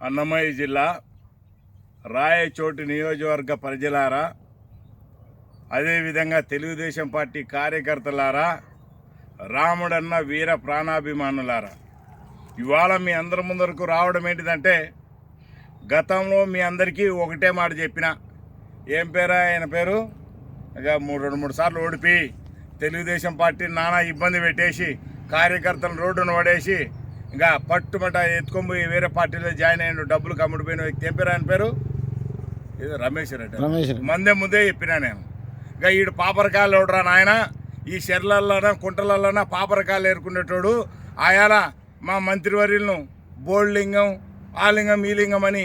అన్నమయ్య జిల్లా రాయచోటి నియోజకవర్గ ప్రజలారా అదేవిధంగా తెలుగుదేశం పార్టీ కార్యకర్తలారా రాముడన్న వీర ప్రాణాభిమానులారా. ఇవాళ మీ అందరి ముందరకు రావడం ఏంటిదంటే గతంలో మీ అందరికీ ఒకటే మాట చెప్పిన. ఏం పేరా ఆయన పేరు? ఇక మూడు రెండు మూడు సార్లు ఓడిపి తెలుగుదేశం పార్టీ నానా ఇబ్బంది పెట్టేసి కార్యకర్తలను రోడ్డును పడేసి ఇంకా పట్టుమట ఎత్తుకొని పోయి వేరే పార్టీలో జాయిన్ అయిన డబ్బులు కమ్ముడిపోయిన వ్యక్తి. ఏం పేరు ఆయన పేరు? ఏదో రమేష్ రెడ్డి. మందే ముందే చెప్పినా నేను. ఇంకా ఈడు పాపరకాయలు ఎవడరా నాయన? ఈ చెర్లల్లోన కుంటలలోన పాపరకాయలు ఏరుకునేటోడు. ఆయాల మా మంత్రివర్యులను బోల్లింగం ఆ లింగం ఈ లింగం అని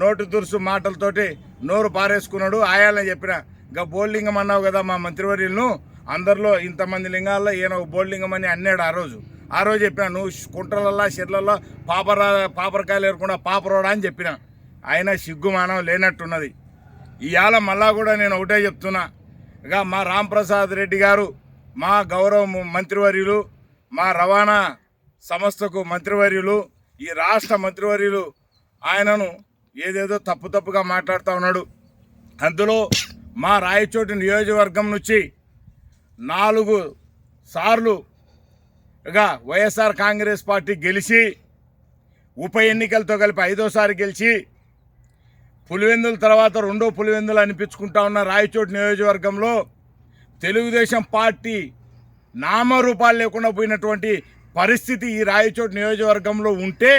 నోటు దురుసు మాటలతోటి నోరు పారేసుకున్నాడు. ఆయాలని చెప్పిన. ఇంకా బోల్లింగం అన్నావు కదా మా మంత్రివర్యులను. అందరిలో ఇంతమంది లింగాల్లో ఈయన ఒక బోల్లింగం అని అన్నాడు ఆ రోజు. ఆ రోజు చెప్పిన నువ్వు కుంటలల్లో చెర్లల్లో పాపర పాపరకాయలు ఏరుకుండా పాపరోడా అని చెప్పిన. ఆయన సిగ్గుమానం లేనట్టున్నది. ఇవాళ మళ్ళా కూడా నేను ఒకటే చెప్తున్నా. ఇక మా రాంప్రసాద్ రెడ్డి గారు మా గౌరవ మంత్రివర్యులు మా రవాణా సంస్థకు మంత్రివర్యులు ఈ రాష్ట్ర మంత్రివర్యులు ఆయనను ఏదేదో తప్పు తప్పుగా మాట్లాడుతూ ఉన్నాడు. అందులో మా రాయచోటి నియోజకవర్గం నుంచి నాలుగు సార్లు గా వైఎస్ఆర్ కాంగ్రెస్ పార్టీ గెలిచి ఉప ఎన్నికలతో కలిపి ఐదోసారి గెలిచి పులివెందుల తర్వాత రెండో పులివెందులు అనిపించుకుంటా ఉన్న రాయచోటి నియోజకవర్గంలో తెలుగుదేశం పార్టీ నామరూపాలు లేకుండా పోయినటువంటి పరిస్థితి ఈ రాయచోటి నియోజకవర్గంలో ఉంటే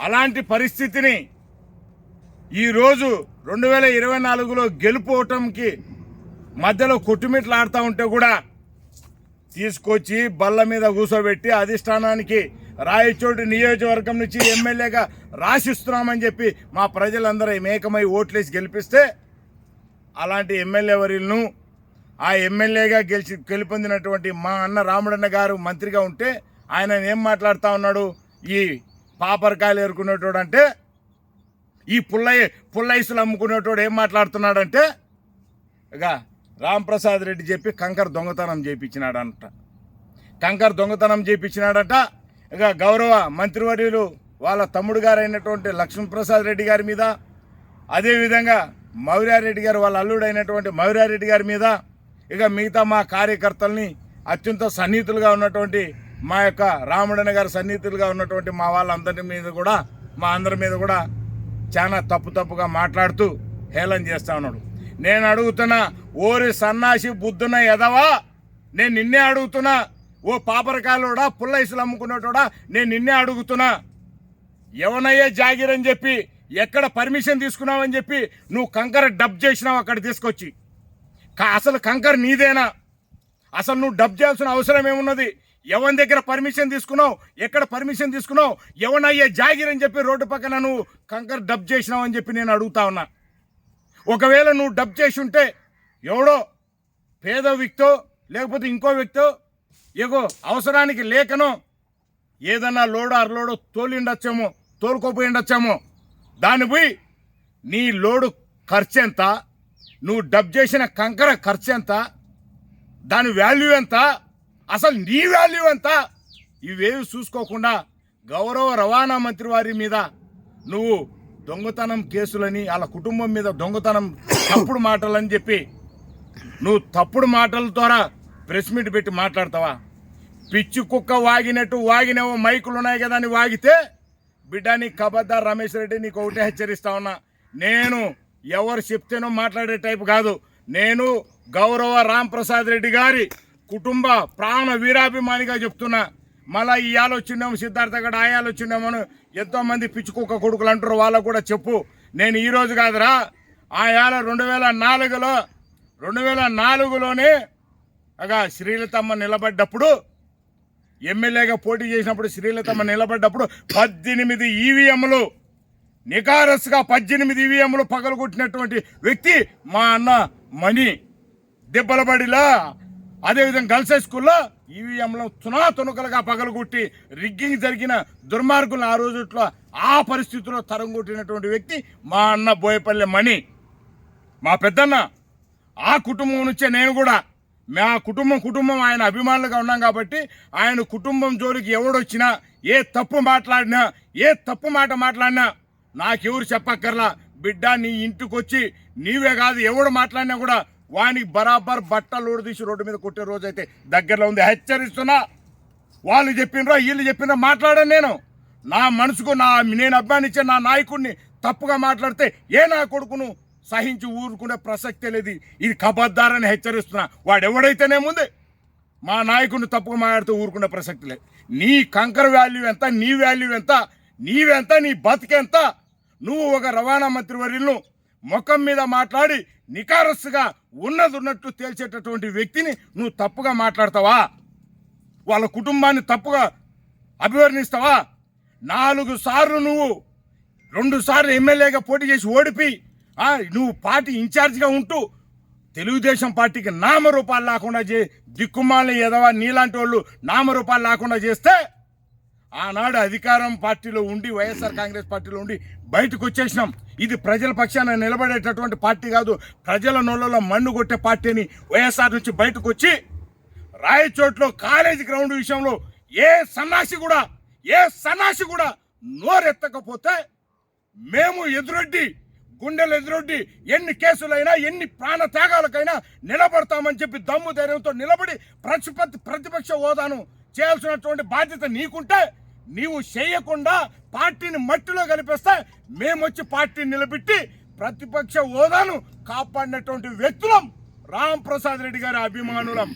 అలాంటి పరిస్థితిని ఈరోజు రెండు వేల ఇరవై నాలుగులో గెలుపోవటంకి మధ్యలో కొట్టుమిట్లాడుతూ ఉంటే కూడా తీసుకొచ్చి బల్ల మీద కూర్చోబెట్టి అధిష్టానానికి రాయచోటి నియోజకవర్గం నుంచి ఎమ్మెల్యేగా రాసిస్తున్నామని చెప్పి మా ప్రజలందరూ మేకమై ఓట్లేసి గెలిపిస్తే అలాంటి ఎమ్మెల్యే వర్యులను ఆ ఎమ్మెల్యేగా గెలిచి గెలుపొందినటువంటి మా అన్న రాముడన్న గారు మంత్రిగా ఉంటే ఆయన ఏం మాట్లాడుతూ ఉన్నాడు? ఈ పాపరకాయలు ఎరుకునేటోడు అంటే ఈ పుల్లయ్య పుల్లైసులు అమ్ముకునేటోడు ఏం మాట్లాడుతున్నాడంటే ఇక రాంప్రసాద్ రెడ్డి చెప్పి కంకర్ దొంగతనం చేయించినాడంట కంకర్ దొంగతనం చేయించినాడట ఇక గౌరవ మంత్రివర్యులు వాళ్ళ తమ్ముడు గారైనటువంటి లక్ష్మీప్రసాద్ రెడ్డి గారి మీద అదేవిధంగా మౌర్యారెడ్డి గారు వాళ్ళ అల్లుడైనటువంటి మౌర్యారెడ్డి గారి మీద ఇక మిగతా మా కార్యకర్తల్ని అత్యంత సన్నిహితులుగా ఉన్నటువంటి మా యొక్క రాముడన్న గారి సన్నిహితులుగా ఉన్నటువంటి మా వాళ్ళందరి మీద కూడా మా అందరి మీద కూడా చాలా తప్పు తప్పుగా మాట్లాడుతూ హేళన చేస్తా ఉన్నాడు. నేను అడుగుతున్నా ఓరి సన్నాసి బుద్ధున ఎదవా నేను నిన్నే అడుగుతున్నా. ఓ పాపరకాయలోడా పుల్లైసులు అమ్ముకునేటోడా నేను నిన్నే అడుగుతున్నా. ఎవనయ్యే జాగిర్ అని చెప్పి ఎక్కడ పర్మిషన్ తీసుకున్నావని చెప్పి నువ్వు కంకర డబ్ చేసినావు అక్కడ తీసుకొచ్చి. అసలు కంకర నీదేనా? అసలు నువ్వు డబ్ చేయాల్సిన అవసరం ఏమున్నది? ఎవరి దగ్గర పర్మిషన్ తీసుకున్నావు ఎక్కడ పర్మిషన్ తీసుకున్నావు? ఎవనయ్యే జాగిర్ అని చెప్పి రోడ్డు పక్కన నువ్వు కంకర డబ్ చేసినావు అని చెప్పి నేను అడుగుతా ఉన్నా. ఒకవేళ నువ్వు డబ్ చేసి ఉంటే ఎవడో పేద వ్యక్తో లేకపోతే ఇంకో వ్యక్తో ఏగో అవసరానికి లేకనో ఏదన్నా లోడో అరలోడో తోలిండొచ్చేమో తోలుకోపోయిండొచ్చామో దాన్ని పోయి నీ లోడు ఖర్చు ఎంత నువ్వు డబ్ చేసిన కంకర ఖర్చు ఎంత దాని వాల్యూ ఎంత అసలు నీ వాల్యూ ఎంత ఇవేవి చూసుకోకుండా గౌరవ రవాణా మంత్రి వారి మీద నువ్వు దొంగతనం కేసులని వాళ్ళ కుటుంబం మీద దొంగతనం తప్పుడు మాటలని చెప్పి నువ్వు తప్పుడు మాటల ద్వారా ప్రెస్ మీట్ పెట్టి మాట్లాడతావా? పిచ్చి కుక్క వాగినట్టు వాగినేవో మైకులు ఉన్నాయి కదా అని వాగితే బిడ్డ నీ కబద్దార్ రమేష్ రెడ్డి నీకు ఒకటే హెచ్చరిస్తా ఉన్నా. నేను ఎవరు చెప్తేనో మాట్లాడే టైపు కాదు. నేను గౌరవ రామ్ ప్రసాద్ రెడ్డి గారి కుటుంబ ప్రాణ వీరాభిమానిగా చెప్తున్నా. మళ్ళా ఈ వచ్చిండేమో సిద్ధార్థ గడ ఆ ఆలోచిండేమో ఎంతో మంది పిచ్చి కొడుకులు అంటారు వాళ్ళకు కూడా చెప్పు. నేను ఈ రోజు కాదురా ఆ రెండు వేల నాలుగులో రెండు వేల నాలుగులోనే అగా శ్రీలతమ్మ నిలబడ్డప్పుడు ఎమ్మెల్యేగా పోటీ చేసినప్పుడు శ్రీలతమ్మ నిలబడ్డప్పుడు పద్దెనిమిది ఈవీఎంలు నికారస్గా పద్దెనిమిది ఈవీఎంలు పగలగొట్టినటువంటి వ్యక్తి మా అన్న మణి. దెబ్బలబడిలా అదేవిధంగా గర్ల్స్ హై స్కూల్లో ఈవీఎంలో తునా తునకలుగా పగలగొట్టి రిగ్గింగ్ జరిగిన దుర్మార్గులను ఆ రోజుట్లో ఆ పరిస్థితిలో తరంగొట్టినటువంటి వ్యక్తి మా అన్న బోయపల్లె మణి. మా పెద్దన్న ఆ కుటుంబం నుంచే నేను కూడా మా కుటుంబం కుటుంబం ఆయన అభిమానులుగా ఉన్నాం కాబట్టి ఆయన కుటుంబం జోలికి ఎవడొచ్చినా ఏ తప్పు మాట్లాడినా ఏ తప్పు మాట మాట్లాడినా నాకెవరు చెప్పక్కర్లా. బిడ్డ నీ ఇంటికి వచ్చి నీవే కాదు ఎవడు మాట్లాడినా కూడా వానికి బరాబర్ బట్టలు ఊడదీసి రోడ్డు మీద కొట్టే రోజు అయితే దగ్గరలో ఉంది. హెచ్చరిస్తున్నా. వాళ్ళు చెప్పినరా వీళ్ళు చెప్పినరా మాట్లాడాను నేను. నా మనసుకు నా నేను అభిమానించే నా నాయకుడిని తప్పుగా మాట్లాడితే ఏ నా కొడుకును సహించి ఊరుకునే ప్రసక్తే లేదు. ఇది కబద్దారని హెచ్చరిస్తున్నా. వాడు ఎవడైతేనేముంది మా నాయకుడిని తప్పుగా మాట్లాడితే ఊరుకునే ప్రసక్తి లేదు. నీ కంకర వాల్యూ ఎంత నీ వాల్యూ ఎంత నీవెంత నీ బతికెంత? నువ్వు ఒక రవాణా మంత్రి వర్యులను ముఖం మీద మాట్లాడి నికారస్సుగా ఉన్నది ఉన్నట్టు తేల్చేటటువంటి వ్యక్తిని నువ్వు తప్పుగా మాట్లాడతావా? వాళ్ళ కుటుంబాన్ని తప్పుగా అభివర్ణిస్తావా? నాలుగు సార్లు నువ్వు రెండు సార్లు ఎమ్మెల్యేగా పోటీ చేసి ఓడిపోయి నువ్వు పార్టీ ఇన్ఛార్జిగా ఉంటూ తెలుగుదేశం పార్టీకి నామరూపాలు లేకుండా చే దిక్కుమాలని ఎదవా నీలాంటి వాళ్ళు నామరూపాలు లేకుండా చేస్తే ఆనాడు అధికారం పార్టీలో ఉండి వైఎస్ఆర్ కాంగ్రెస్ పార్టీలో ఉండి బయటకు వచ్చేసినాం. ఇది ప్రజల పక్షాన నిలబడేటటువంటి పార్టీ కాదు ప్రజల నోళ్ళలో మన్ను కొట్టే పార్టీని వైఎస్ఆర్ నుంచి బయటకు వచ్చి రాయచోట్లో కాలేజీ గ్రౌండ్ విషయంలో ఏ సన్నాసి కూడా ఏ సన్నాసి కూడా నోరెత్తకపోతే మేము ఎదురొడ్డి గుండెలు ఎదురొడ్డి ఎన్ని కేసులైనా ఎన్ని ప్రాణ త్యాగాలకైనా నిలబడతామని చెప్పి దమ్ము ధైర్యంతో నిలబడి ప్రతిపత్తి ప్రతిపక్ష హోదాను చేయాల్సినటువంటి బాధ్యత నీకుంటే నీవు చేయకుండా పార్టీని మట్టిలో కనిపిస్తే మేమొచ్చి పార్టీని నిలబెట్టి ప్రతిపక్ష హోదాను కాపాడినటువంటి వ్యక్తులం రామ్ ప్రసాద్ రెడ్డి గారి అభిమానులం.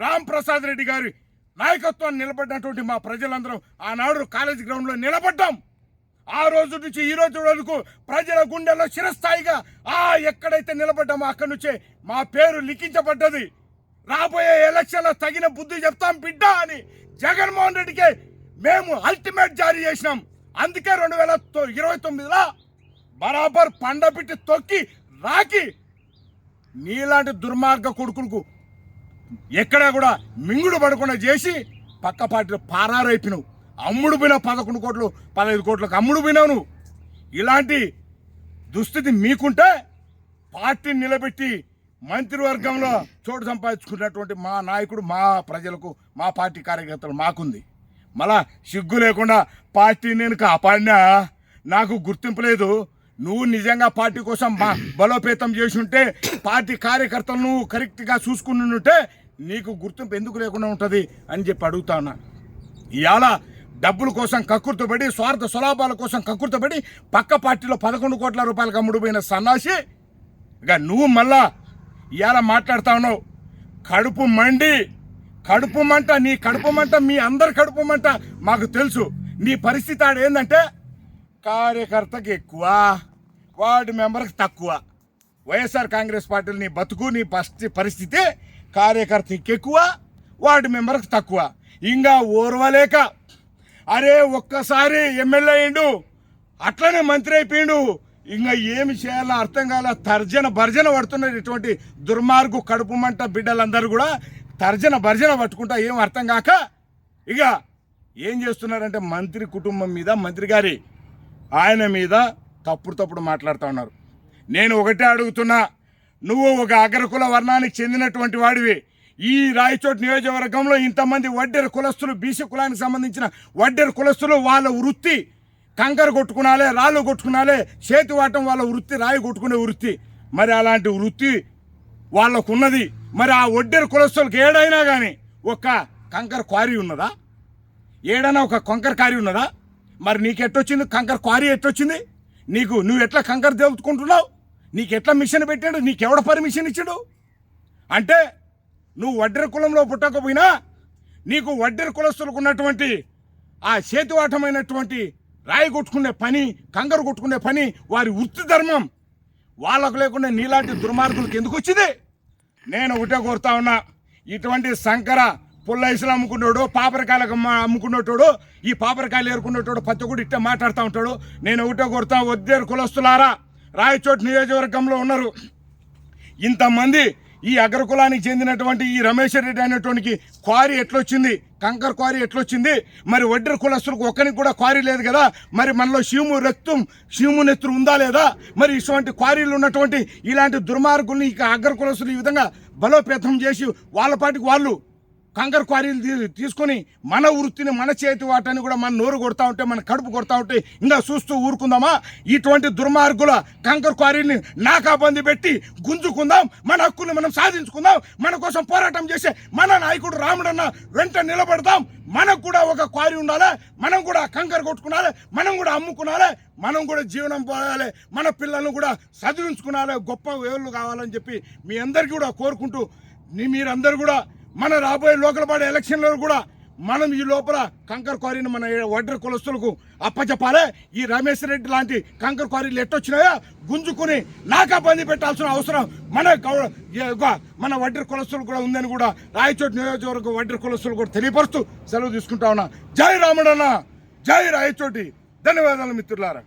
రామ్ ప్రసాద్ రెడ్డి గారి నాయకత్వాన్ని నిలబడినటువంటి మా ప్రజలందరం ఆనాడు కాలేజ్ గ్రౌండ్లో నిలబడ్డాం. ఆ రోజు నుంచి ఈ రోజు వరకు ప్రజల గుండెల్లో చిరస్థాయిగా ఆ ఎక్కడైతే నిలబడ్డామో అక్కడి నుంచే మా పేరు లిఖించబడ్డది. రాబోయే ఎలక్షన్లో తగిన బుద్ధి చెప్తాం బిడ్డ అని జగన్మోహన్ రెడ్డికి మేము అల్టిమేట్ జారీ చేసినాం. అందుకే రెండు వేల తొ- ఇరవై తొమ్మిదిలో బరాబర్ పండబిట్టి తొక్కి రాకి నీలాంటి దుర్మార్గ కొడుకులకు ఎక్కడా కూడా మింగుడు పడకుండా చేసి పక్క పార్టీలో పారారైపినవు. అమ్ముడు పోయినావు పదకొండు కోట్లు పదహైదు కోట్లకు అమ్ముడు పోయినావు. నువ్వు ఇలాంటి దుస్థితి మీకుంటే పార్టీని నిలబెట్టి మంత్రివర్గంలో చోటు సంపాదించుకున్నటువంటి మా నాయకుడు మా ప్రజలకు మా పార్టీ కార్యకర్తలు మాకుంది. మళ్ళా సిగ్గు లేకుండా పార్టీ నేను కాపాడినా? నాకు గుర్తింపు లేదు. నువ్వు నిజంగా పార్టీ కోసం బలోపేతం చేసి ఉంటే పార్టీ కార్యకర్తలను కరెక్ట్గా చూసుకుని ఉంటే నీకు గుర్తింపు ఎందుకు లేకుండా ఉంటుంది అని చెప్పి అడుగుతా ఉన్నా. ఇవాళ డబ్బుల కోసం కక్కుర్తపడి స్వార్థ స్వలాభాల కోసం కక్కుర్తపడి పక్క పార్టీలో పదకొండు కోట్ల రూపాయలకు అమ్ముడుపోయిన సన్నాసి ఇక నువ్వు మళ్ళా ఇవాళ మాట్లాడుతా ఉన్నావు. కడుపు మండి కడుపు మంట నీ కడుపు మంట మీ అందరి కడుపు మంట మాకు తెలుసు. నీ పరిస్థితి ఆడ ఏంటంటే కార్యకర్తకి ఎక్కువ వార్డు మెంబర్కి తక్కువ. వైఎస్ఆర్ కాంగ్రెస్ పార్టీలు నీ బతుకు నీ పస్తి పరిస్థితి కార్యకర్తకి ఎక్కువ వార్డు మెంబర్కి తక్కువ. ఇంకా ఓర్వలేక అరే ఒక్కసారి ఎమ్మెల్యే అయిండు అట్లనే మంత్రి అయిపోయిండు. ఇంకా ఏమి చేయాలో అర్థం కాల తర్జన భర్జన పడుతున్నారు ఇటువంటి దుర్మార్గు కడుపు మంట బిడ్డలందరూ కూడా తర్జన భర్జన పట్టుకుంటా ఏం అర్థం కాక ఇక ఏం చేస్తున్నారంటే మంత్రి కుటుంబం మీద మంత్రి గారి ఆయన మీద తప్పుడు తప్పుడు మాట్లాడుతూ ఉన్నారు. నేను ఒకటే అడుగుతున్నా నువ్వు ఒక అగ్రకుల వర్ణానికి చెందినటువంటి వాడివి. ఈ రాయచోటి నియోజకవర్గంలో ఇంతమంది వడ్డెర కులస్తులు బీసీ కులానికి సంబంధించిన వడ్డెర కులస్తులు వాళ్ళ వృత్తి కంకర కొట్టుకునాలే రాళ్ళు కొట్టుకునాలే చేతి వాటం వాళ్ళ వృత్తి రాయి కొట్టుకునే వృత్తి. మరి అలాంటి వృత్తి వాళ్ళకున్నది మరి ఆ ఒడ్డెర కులస్తులకు ఏడైనా కానీ ఒక కంకర క్వారీ ఉన్నదా? ఏడైనా ఒక కంకర క్వారీ ఉన్నదా? మరి నీకు ఎట్టొచ్చింది కంకర క్వారీ ఎట్టొచ్చింది? నీకు నువ్వు ఎట్లా కంకర తెలుపుకుంటున్నావు నీకు ఎట్లా మిషన్ పెట్టాడు? నీకెవడ పర్మిషన్ ఇచ్చాడు? అంటే నువ్వు వడ్డెర కులంలో పుట్టకపోయినా నీకు వడ్డెర కులస్తులకు ఉన్నటువంటి ఆ చేతివాటమైనటువంటి రాయి కొట్టుకునే పని కంకర కొట్టుకునే పని వారి వృత్తి ధర్మం వాళ్ళకు లేకుండా నీలాంటి దుర్మార్గులకు ఎందుకు వచ్చింది నేను ఒకటే కోరుతా ఉన్నా ఇటువంటి సంకర పుల్లైసులు అమ్ముకున్నాడు పాపరకాయలకు అమ్ముకున్నట్టు అమ్ముకునేటోడు ఈ పాపరకాయలు ఏరుకునేటోడు పత్తి కూడా ఇట్టే మాట్లాడుతూ ఉంటాడు. నేను ఒకటే కోరుతా వద్దేరు కులస్తులారా రాయచోటి నియోజకవర్గంలో ఉన్నారు. ఇంతమంది ఈ అగ్రకులానికి చెందినటువంటి ఈ రమేష్ రెడ్డి అనేటువంటి క్వారీ ఎట్లొచ్చింది? కంకర్ క్వారీ ఎట్లొచ్చింది? మరి వడ్డర కులస్తులకు ఒక్కరికి కూడా క్వారీ లేదు కదా? మరి మనలో శివము రక్తం శివము నెత్తురు ఉందా లేదా? మరి ఇటువంటి క్వారీలు ఉన్నటువంటి ఇలాంటి దుర్మార్గుల్ని ఇక అగ్ర కులస్తులు ఈ విధంగా బలోపేతం చేసి వాళ్ళ పాటికి వాళ్ళు కంకర క్వారీలు తీ- తీసుకొని మన వృత్తిని మన చేతి వాటని కూడా మన నోరు కొడతా ఉంటే మన కడుపు కొడతా ఉంటే ఇంకా చూస్తూ ఊరుకుందామా? ఇటువంటి దుర్మార్గుల కంకర క్వారీని నాకాబంది పెట్టి గుంజుకుందాం. మన హక్కుని మనం సాధించుకుందాం. మన కోసం పోరాటం చేసే మన నాయకుడు రాముడన్న వెంట నిలబడదాం. మనకు కూడా ఒక క్వారీ ఉండాలి? మనం కూడా కంకర కొట్టుకున్నాలి? మనం కూడా అమ్ముకున్నాలి? మనం కూడా జీవనం పోయాలి. మన పిల్లలను కూడా చదివించుకున్నాలి. గొప్ప వేళ్ళు కావాలని చెప్పి మీ అందరికీ కూడా కోరుకుంటూ మీరందరూ కూడా మన రాబోయే లోకల్ బాడీ ఎలక్షన్లో కూడా మనం ఈ లోపల కంకర్ క్వారీని మన వడ్ర కులస్తులకు అప్పచెప్పాలే? ఈ రమేష్ రెడ్డి లాంటి కంకర్ క్వారీలు ఎట్టొచ్చినాయో? గుంజుకుని నాకా బంది పెట్టాల్సిన అవసరం మన మన వడ్ర కులస్తులు కూడా ఉందని కూడా రాయచోటి నియోజకవర్గ వడ్ర కులస్తులు కూడా తెలియపరుస్తూ సెలవు తీసుకుంటా ఉన్నా. జై రాముడన్న! జై రాయచోటి. ధన్యవాదాలు మిత్రులారా.